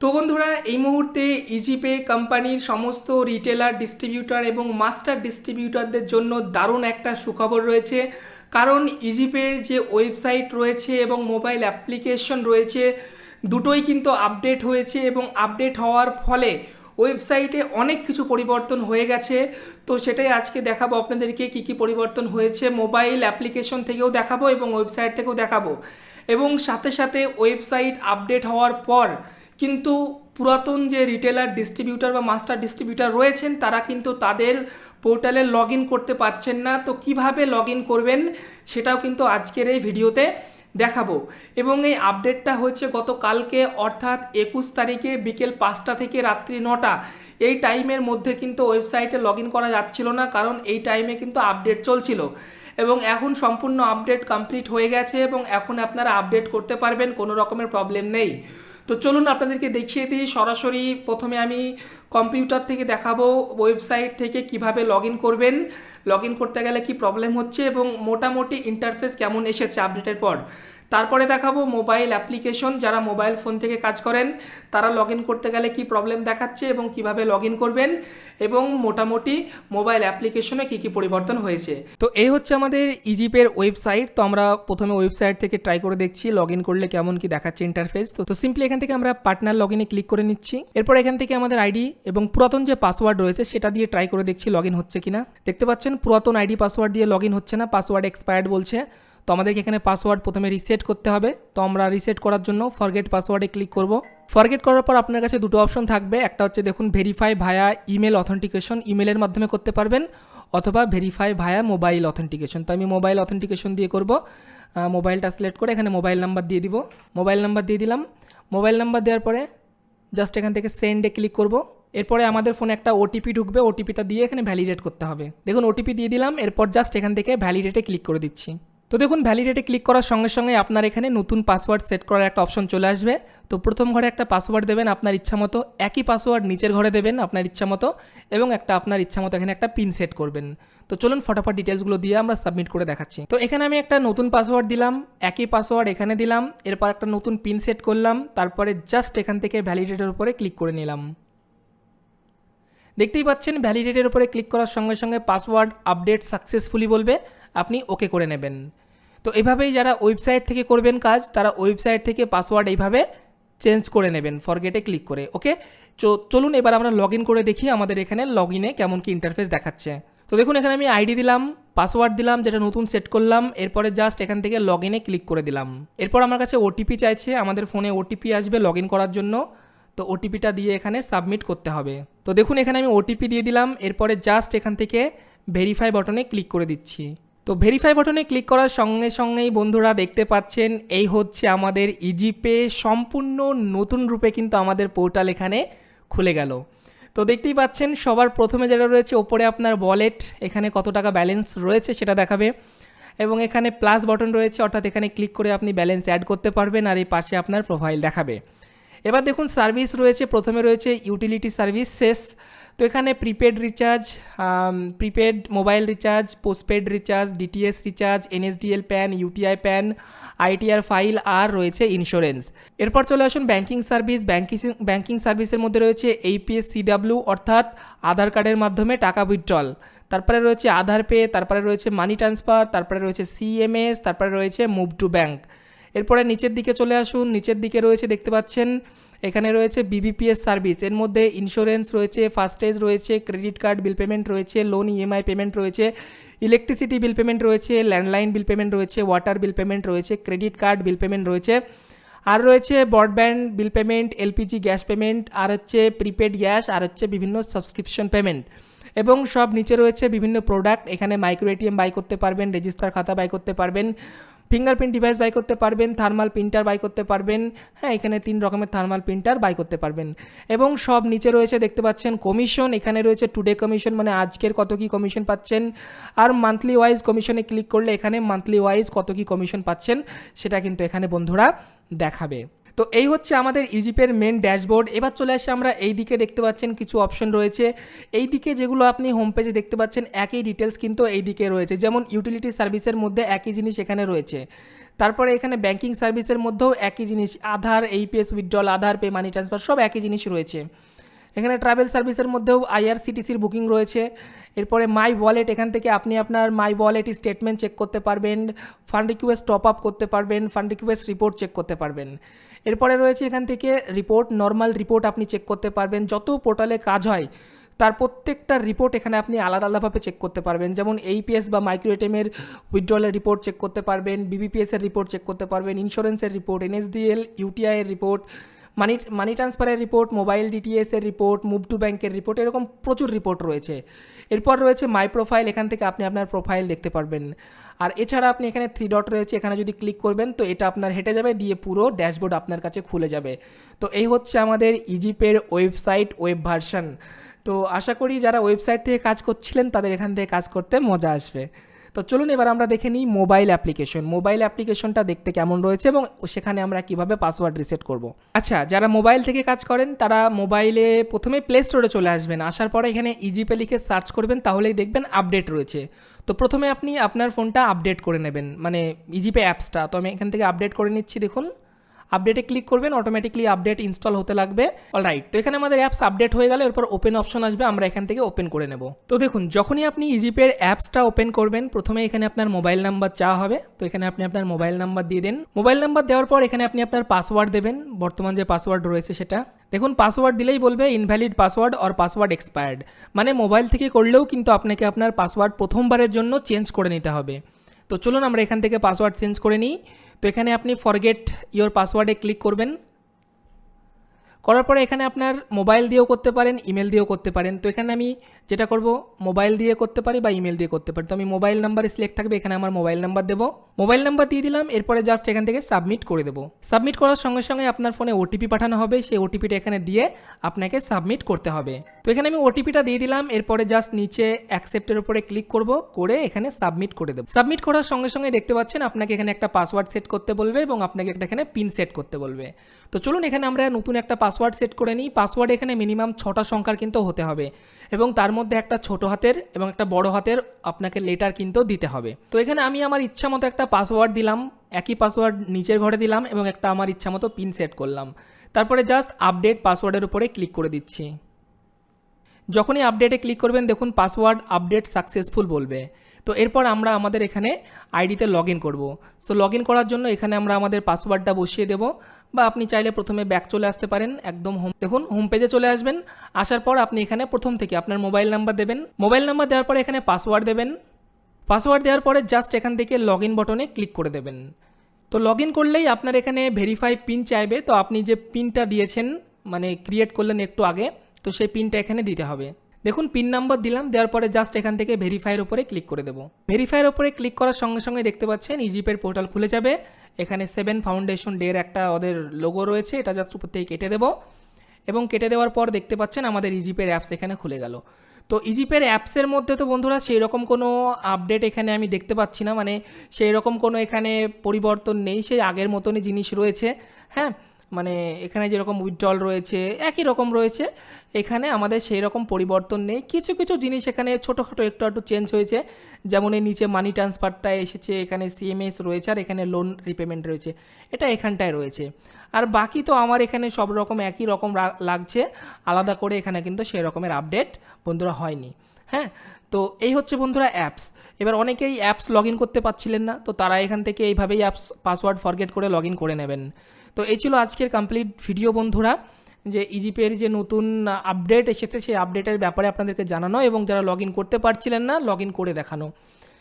তো বন্ধুরা, এই মুহূর্তে ইজিপে কোম্পানির সমস্ত রিটেলার ডিস্ট্রিবিউটর এবং মাস্টার ডিস্ট্রিবিউটরদের জন্য দারুণ একটা সুখবর রয়েছে। কারণ ইজিপের যে ওয়েবসাইট রয়েছে এবং মোবাইল অ্যাপ্লিকেশন রয়েছে, দুটোই কিন্তু আপডেট হয়েছে এবং আপডেট হওয়ার ফলে ওয়েবসাইটে অনেক কিছু পরিবর্তন হয়ে গেছে। তো সেটাই আজকে দেখাবো আপনাদেরকে কি কি পরিবর্তন হয়েছে। মোবাইল অ্যাপ্লিকেশন থেকেও দেখাবো এবং ওয়েবসাইট থেকেও দেখাবো। এবং সাথে সাথে ওয়েবসাইট আপডেট হওয়ার পর কিন্তু পুরাতন যে রিটেলার ডিস্ট্রিবিউটার বা মাস্টার ডিস্ট্রিবিউটার রয়েছেন, তারা কিন্তু তাদের পোর্টালে লগ করতে পারছেন না। তো কীভাবে লগ করবেন সেটাও কিন্তু আজকের এই ভিডিওতে দেখাবো। এবং এই আপডেটটা হচ্ছে গতকালকে অর্থাৎ একুশ তারিখে বিকেল পাঁচটা থেকে রাত্রি নটা। এই টাইমের মধ্যে কিন্তু ওয়েবসাইটে লগ করা যাচ্ছিল না, কারণ এই টাইমে কিন্তু আপডেট চলছিল। এবং এখন সম্পূর্ণ আপডেট কমপ্লিট হয়ে গেছে এবং এখন আপনারা আপডেট করতে পারবেন, কোনো রকমের প্রবলেম নেই। তো চলুন আপনাদেরকে দেখিয়ে দিই সরাসরি প্রথমে আমি কম্পিউটার থেকে দেখাবো ওয়েবসাইট থেকে কীভাবে লগ করবেন। লগ করতে গেলে কি প্রবলেম হচ্ছে এবং মোটামুটি ইন্টারফেস কেমন এসেছে আপডেটের পর। তারপরে দেখাবো মোবাইল অ্যাপ্লিকেশন যারা মোবাইল ফোন থেকে কাজ করেন, তারা লগ করতে গেলে কি প্রবলেম দেখাচ্ছে এবং কীভাবে লগ করবেন এবং মোটামুটি মোবাইল অ্যাপ্লিকেশনে কি কি পরিবর্তন হয়েছে। তো এই হচ্ছে আমাদের ইজিপের ওয়েবসাইট তো আমরা প্রথমে ওয়েবসাইট থেকে ট্রাই করে দেখছি লগ করলে কেমন কি দেখাচ্ছে ইন্টারফেস তো তো সিম্পলি এখান থেকে আমরা পার্টনার লগ ক্লিক করে নিচ্ছি। এরপর এখান থেকে আমাদের আইডি এবং পুরাতন যে পাসওয়ার্ড রয়েছে সেটা দিয়ে ট্রাই করে দেখছি লগ হচ্ছে কিনা। দেখতে পাচ্ছেন, পুরাতন আইডি পাসওয়ার্ড দিয়ে লগ হচ্ছে না পাসওয়ার্ড এক্সপায়ার্ড বলছে। তো আমাদেরকে এখানে পাসওয়ার্ড প্রথমে রিসেট করতে হবে। তো আমরা রিসেট করার জন্য ফরগেট পাসওয়ার্ডে ক্লিক করব। ফরগেট করার পর আপনার কাছে দুটো অপশন থাকবে। একটা হচ্ছে দেখুন ভেরিফাই ভায়া ইমেল অথেন্টিকেশন ইমেলের মাধ্যমে করতে পারবেন, অথবা ভেরিফাই ভায়া মোবাইল অথেন্টিকেশন তো আমি মোবাইল অথেন্টিকেশন দিয়ে করব। মোবাইলটা সিলেক্ট করে এখানে মোবাইল নাম্বার দিয়ে দিব। মোবাইল নাম্বার দিয়ে দিলাম। মোবাইল নাম্বার দেওয়ার পরে জাস্ট এখান থেকে সেন্ডে ক্লিক করব। এরপরে আমাদের ফোনে একটা ওটিপি ঢুকবে ওটিপিটা দিয়ে এখানে ভ্যালিডেট করতে হবে। দেখুন ওটিপি দিয়ে দিলাম, এরপর জাস্ট এখান থেকে ভ্যালিডেটে ক্লিক করে দিচ্ছি। তো দেখুন ভ্যালিডেটে ক্লিক করার সঙ্গে সঙ্গে আপনার এখানে নতুন পাসওয়ার্ড সেট করার একটা অপশন চলে আসবে। তো প্রথম ঘরে একটা পাসওয়ার্ড দেবেন আপনার ইচ্ছা মতো, একই পাসওয়ার্ড নিচের ঘরে দেবেন আপনার ইচ্ছা মতো, এবং একটা আপনার ইচ্ছা মতো এখানে একটা পিন সেট করবেন। তো চলুন, ফটাফট ডিটেলসগুলো দিয়ে আমরা সাবমিট করে দেখাচ্ছি। তো এখানে আমি একটা নতুন পাসওয়ার্ড দিলাম, একই পাসওয়ার্ড এখানে দিলাম, এরপর একটা নতুন পিন সেট করলাম, তারপরে জাস্ট এখান থেকে ভ্যালিডেটের উপরে ক্লিক করে নিলাম। দেখতেই পাচ্ছেন ভ্যালিডেটের উপরে ক্লিক করার সঙ্গে সঙ্গে পাসওয়ার্ড আপডেট সাকসেসফুলি বলবে, আপনি ওকে করে নেবেন। তো এভাবেই যারা ওয়েবসাইট থেকে করবেন কাজ, তারা ওয়েবসাইট থেকে পাসওয়ার্ড এইভাবে চেঞ্জ করে নেবেন ফরগেটে ক্লিক করে ওকে চলুন এবার আমরা লগ করে দেখি আমাদের এখানে লগ ইনে কেমন কি ইন্টারফেস দেখাচ্ছে। তো দেখুন, এখানে আমি আইডি দিলাম পাসওয়ার্ড দিলাম, যেটা নতুন সেট করলাম, এরপরে জাস্ট এখান থেকে লগ ইনে ক্লিক করে দিলাম। এরপর আমার কাছে ওটিপি চাইছে, আমাদের ফোনে ওটিপি আসবে লগ করার জন্য। তো ওটিপিটা দিয়ে এখানে সাবমিট করতে হবে। তো দেখুন, এখানে আমি ওটিপি দিয়ে দিলাম। এরপরে জাস্ট এখান থেকে ভেরিফাই বটনে ক্লিক করে দিচ্ছি। তো ভেরিফাই বটনে ক্লিক করার সঙ্গে সঙ্গেই বন্ধুরা দেখতে পাচ্ছেন, এই হচ্ছে আমাদের ইজিপে সম্পূর্ণ নতুন রূপে কিন্তু আমাদের পোর্টাল এখানে খুলে গেল। তো দেখতেই পাচ্ছেন, সবার প্রথমে যেটা রয়েছে, ওপরে আপনার ওয়ালেট এখানে কত টাকা ব্যালেন্স রয়েছে সেটা দেখাবে। এবং এখানে প্লাস বটন রয়েছে, অর্থাৎ এখানে ক্লিক করে আপনি ব্যালেন্স অ্যাড করতে পারবেন আর এই পাশে আপনার প্রোফাইল দেখাবে। এবার দেখুন সার্ভিস রয়েছে, প্রথমে রয়েছে ইউটিলিটি সার্ভিস শেষ তো এখানে prepaid recharge prepaid mobile recharge postpaid recharge DTS recharge NSDL PAN UTI PAN ITR file আর রয়েছে ইন্স্যুরেন্স এরপর চলে আসুন ব্যাঙ্কিং সার্ভিস ব্যাঙ্কিং ব্যাঙ্কিং সার্ভিসের মধ্যে রয়েছে এইপিএস সিডাব্লিউ অর্থাৎ আধার কার্ডের মাধ্যমে টাকা উইথড্রল তারপরে রয়েছে আধার পে তারপরে রয়েছে মানি ট্রান্সফার তারপরে রয়েছে সিএমএস তারপরে রয়েছে মুভ টু ব্যাঙ্ক এরপরে নিচের দিকে চলে আসুন, নিচের দিকে রয়েছে দেখতে পাচ্ছেন, এখানে রয়েছে বিবিপিএস সার্ভিস এর মধ্যে ইন্স্যুরেন্স রয়েছে ফাস্টেজ রয়েছে ক্রেডিট কার্ড বিল পেমেন্ট রয়েছে লোন ইএমআই পেমেন্ট রয়েছে ইলেকট্রিসিটি বিল পেমেন্ট রয়েছে ল্যান্ডলাইন বিল পেমেন্ট রয়েছে ওয়াটার বিল পেমেন্ট রয়েছে ক্রেডিট কার্ড বিল পেমেন্ট রয়েছে। আর রয়েছে broadband bill payment LPG gas payment আর হচ্ছে প্রিপেড গ্যাস আর হচ্ছে বিভিন্ন সাবস্ক্রিপশন পেমেন্ট এবং সব নিচে রয়েছে বিভিন্ন প্রোডাক্ট এখানে মাইক্রো এটিএম বাই করতে পারবেন রেজিস্টার খাতা বাই করতে পারবেন। ফিঙ্গারপ্রিন্ট ডিভাইস বাই করতে পারবেন, থার্মাল প্রিন্টার বাই করতে পারবেন হ্যাঁ এখানে তিন রকমের থার্মাল প্রিন্টার বাই করতে পারবেন। এবং সব নিচে রয়েছে, দেখতে পাচ্ছেন, কমিশন, এখানে রয়েছে টুডে কমিশন মানে আজকের কত কি কমিশন পাচ্ছেন, আর মান্থলি ওয়াইজ কমিশনে ক্লিক করলে এখানে মান্থলি ওয়াইজ কত কি কমিশন পাচ্ছেন, সেটা কিন্তু এখানে বন্ধুরা দেখাবে। তো এই হচ্ছে আমাদের ইজিপের মেন ড্যাশবোর্ড এবার চলে আসে আমরা এই দিকে দেখতে পাচ্ছেন কিছু অপশন রয়েছে। এই দিকে যেগুলো আপনি হোম পেজে দেখতে পাচ্ছেন, একই ডিটেলস কিন্তু এই দিকে রয়েছে। যেমন ইউটিলিটি সার্ভিসের মধ্যে একই জিনিস এখানে রয়েছে। তারপরে এখানে ব্যাংকিং সার্ভিসের মধ্যেও একই জিনিস, Aadhaar AEPS withdrawal Aadhaar pay money transfer সব একই জিনিস রয়েছে। এখানে ট্রাভেল সার্ভিসের মধ্যেও আইআরসিটিসির বুকিং রয়েছে। এরপরে মাই ওয়ালেট এখান থেকে আপনি আপনার মাই ওয়ালেট স্টেটমেন্ট চেক করতে পারবেন ফান্ড রিকোয়েস্ট টপ আপ করতে পারবেন ফান্ড রিকোয়েস্ট রিপোর্ট চেক করতে পারবেন। এরপরে রয়েছে এখান থেকে রিপোর্ট নর্মাল রিপোর্ট আপনি চেক করতে পারবেন। যত পোর্টালে কাজ হয়, তার প্রত্যেকটা রিপোর্ট এখানে আপনি আলাদা আলাদাভাবে চেক করতে পারবেন। যেমন এইপিএস বা মাইক্রো এটিএমের উইথড্রলের রিপোর্ট চেক করতে পারবেন বিবিপিএসের রিপোর্ট চেক করতে পারবেন ইন্স্যুরেন্সের রিপোর্ট এনএসডিএল ইউটিআই এর রিপোর্ট মানি মানি ট্রান্সফারের রিপোর্ট মোবাইল ডিটিএসের রিপোর্ট মুভ টু ব্যাংকের রিপোর্ট এরকম প্রচুর রিপোর্ট রয়েছে। এরপর রয়েছে মাই প্রোফাইল এখান থেকে আপনি আপনার প্রোফাইল দেখতে পারবেন। আর এছাড়া আপনি এখানে থ্রি ডট রয়েছে, এখানে যদি ক্লিক করবেন, তো এটা আপনার হেঁটে যাবে, দিয়ে পুরো ড্যাশবোর্ড আপনার কাছে খুলে যাবে। তো এই হচ্ছে আমাদের ইজিপের ওয়েবসাইট ওয়েব ভার্সন তো আশা করি যারা ওয়েবসাইট থেকে কাজ করছিলেন, তাদের এখান থেকে কাজ করতে মজা আসবে। তো চলুন এবার আমরা দেখে নিই মোবাইল অ্যাপ্লিকেশন মোবাইল অ্যাপ্লিকেশনটা দেখতে কেমন রয়েছে এবং সেখানে আমরা কীভাবে পাসওয়ার্ড রিসেট করব। আচ্ছা যারা মোবাইল থেকে কাজ করেন, তারা মোবাইলে প্রথমে প্লে স্টোরে চলে আসবেন। আসার পরে এখানে ইজিপে লিখে সার্চ করবেন, তাহলেই দেখবেন আপডেট রয়েছে। তো প্রথমে আপনি আপনার ফোনটা আপডেট করে নেবেন মানে ইজিপে অ্যাপসটা তো আমি এখান থেকে আপডেট করে নিচ্ছি, দেখুন। আপডেটে ক্লিক করবেন অটোমেটিকলি আপডেট ইনস্টল হতে লাগবে। অলরাইট তো এখানে আমাদের অ্যাপস আপডেট হয়ে গেলে, এরপর ওপেন অপশন আসবে, আমরা এখান থেকে ওপেন করে নেব। তো দেখুন, যখনই আপনি ইজিপের অ্যাপসটা ওপেন করবেন, প্রথমে এখানে আপনার মোবাইল নাম্বার চাওয়া হবে, তো এখানে আপনি আপনার মোবাইল নাম্বার দিয়ে দেন। মোবাইল নাম্বার দেওয়ার পর এখানে আপনি আপনার পাসওয়ার্ড দেবেন, বর্তমান যে পাসওয়ার্ড রয়েছে সেটা। দেখুন পাসওয়ার্ড দিলেই বলবে invalid password or password expired মানে মোবাইল থেকে করলেও কিন্তু আপনাকে আপনার পাসওয়ার্ড প্রথমবারের জন্য চেঞ্জ করে নিতে হবে। তো চলুন আমরা এখান থেকে পাসওয়ার্ড চেঞ্জ করে নিই। তো এখানে আপনি ফরগেট ইওর পাসওয়ার্ডে ক্লিক করবেন। করার পরে এখানে আপনার মোবাইল দিয়েও করতে পারেন ইমেল দিয়েও করতে পারেন। তো এখানে আমি যেটা করব মোবাইল দিয়ে করতে পারি বা ইমেল দিয়ে করতে পারি। তো আমি মোবাইল নাম্বারে সিলেক্ট থাকবে, এখানে আমার মোবাইল নাম্বার দেবো। মোবাইল নাম্বার দিয়ে দিলাম, এরপরে জাস্ট এখান থেকে সাবমিট করে দেবো। সাবমিট করার সঙ্গে সঙ্গে আপনার ফোনে ওটিপি পাঠানো হবে, সেই ওটিপিটা এখানে দিয়ে আপনাকে সাবমিট করতে হবে। তো এখানে আমি ওটিপিটা দিয়ে দিলাম, এরপরে জাস্ট নিচে অ্যাকসেপ্টের উপরে ক্লিক করব, করে এখানে সাবমিট করে দেবো। সাবমিট করার সঙ্গে সঙ্গে দেখতে পাচ্ছেন, আপনাকে এখানে একটা পাসওয়ার্ড সেট করতে বলবে এবং আপনাকে একটা এখানে পিন সেট করতে বলবে। তো চলুন, এখানে আমরা নতুন একটা পাসওয়ার্ড সেট করে নিই। পাসওয়ার্ড এখানে মিনিমাম ছটা সংখ্যার কিন্তু হতে হবে এবং তার মধ্যে একটা ছোট হাতের এবং একটা বড় হাতের আপনাকে লেটার কিন্তু দিতে হবে। তো এখানে আমি আমার ইচ্ছা মতো একটা পাসওয়ার্ড দিলাম, একই পাসওয়ার্ড নিচের ঘরে দিলাম এবং একটা আমার ইচ্ছা মতো পিন সেট করলাম। তারপরে জাস্ট আপডেট পাসওয়ার্ডের উপরে ক্লিক করে দিচ্ছি। যখনই আপডেটে ক্লিক করবেন, দেখুন পাসওয়ার্ড আপডেট সাকসেসফুল বলবে। তো এরপর আমরা আমাদের এখানে আইডিতে লগ ইন করব। সো লগ ইন করার জন্য এখানে আমরা আমাদের পাসওয়ার্ডটা বসিয়ে দেব বা আপনি চাইলে প্রথমে ব্যাক চলে আসতে পারেন, একদম হোম দেখুন হোম পেজে চলে আসবেন, আসার পর আপনি এখানে প্রথম থেকে আপনার মোবাইল নাম্বার দেবেন। মোবাইল নাম্বার দেওয়ার পরে এখানে পাসওয়ার্ড দেবেন। পাসওয়ার্ড দেওয়ার পরে জাস্ট এখান থেকে লগ ইন বটনে ক্লিক করে দেবেন। তো লগ ইন করলেই আপনার এখানে ভেরিফাই পিন চাইবে। তো আপনি যে পিনটা দিয়েছেন মানে ক্রিয়েট করলেন একটু আগে, তো সেই পিনটা এখানে দিতে হবে। দেখুন পিন নাম্বার দিলাম, দেওয়ার পরে জাস্ট এখান থেকে ভেরিফাইয়ের উপরে ক্লিক করে দেবো। ভেরিফাইয়ের উপরে ক্লিক করার সঙ্গে সঙ্গে দেখতে পাচ্ছেন ইজিপের পোর্টাল খুলে যাবে। এখানে সেভেন ফাউন্ডেশন ডের একটা ওদের লোগো রয়েছে, এটা জাস্ট উপর থেকে কেটে দেবো। এবং কেটে দেওয়ার পর দেখতে পাচ্ছেন, আমাদের ইজিপের অ্যাপস এখানে খুলে গেল। তো ইজিপের অ্যাপসের মধ্যে তো বন্ধুরা সেই রকম কোনো আপডেট এখানে আমি দেখতে পাচ্ছি না মানে সেই রকম কোনো এখানে পরিবর্তন নেই, সেই আগের মতনই জিনিস রয়েছে। হ্যাঁ মানে এখানে যেরকম উইথড্রল রয়েছে, একই রকম রয়েছে। এখানে আমাদের সেই রকম পরিবর্তন নেই। কিছু কিছু জিনিস এখানে ছোটোখাটো একটু একটু চেঞ্জ হয়েছে। যেমন এই নিচে মানি ট্রান্সফারটা এসেছে, এখানে সিএমএস রয়েছে, আর এখানে লোন রিপেমেন্ট রয়েছে। এটা এখানটায় রয়েছে। আর বাকি তো আমার এখানে সব রকম একই রকম লাগছে। আলাদা করে এখানে কিন্তু সেই রকমের আপডেট বন্ধুরা হয়নি। হ্যাঁ? তো এই হচ্ছে বন্ধুরা অ্যাপস এবার অনেকেই অ্যাপস লগ ইন করতে পারছিলেন না, তো তারা এখান থেকে এইভাবেই অ্যাপস পাসওয়ার্ড ফরগেট করে লগ ইন করে নেবেন। তো এই ছিল আজকের কমপ্লিট ভিডিও বন্ধুরা, যে ইজিপের যে নতুন আপডেট এসেছে, সেই আপডেটের ব্যাপারে আপনাদেরকে জানানো এবং যারা লগ ইন করতে পারছিলেন না লগ ইন করে দেখানো।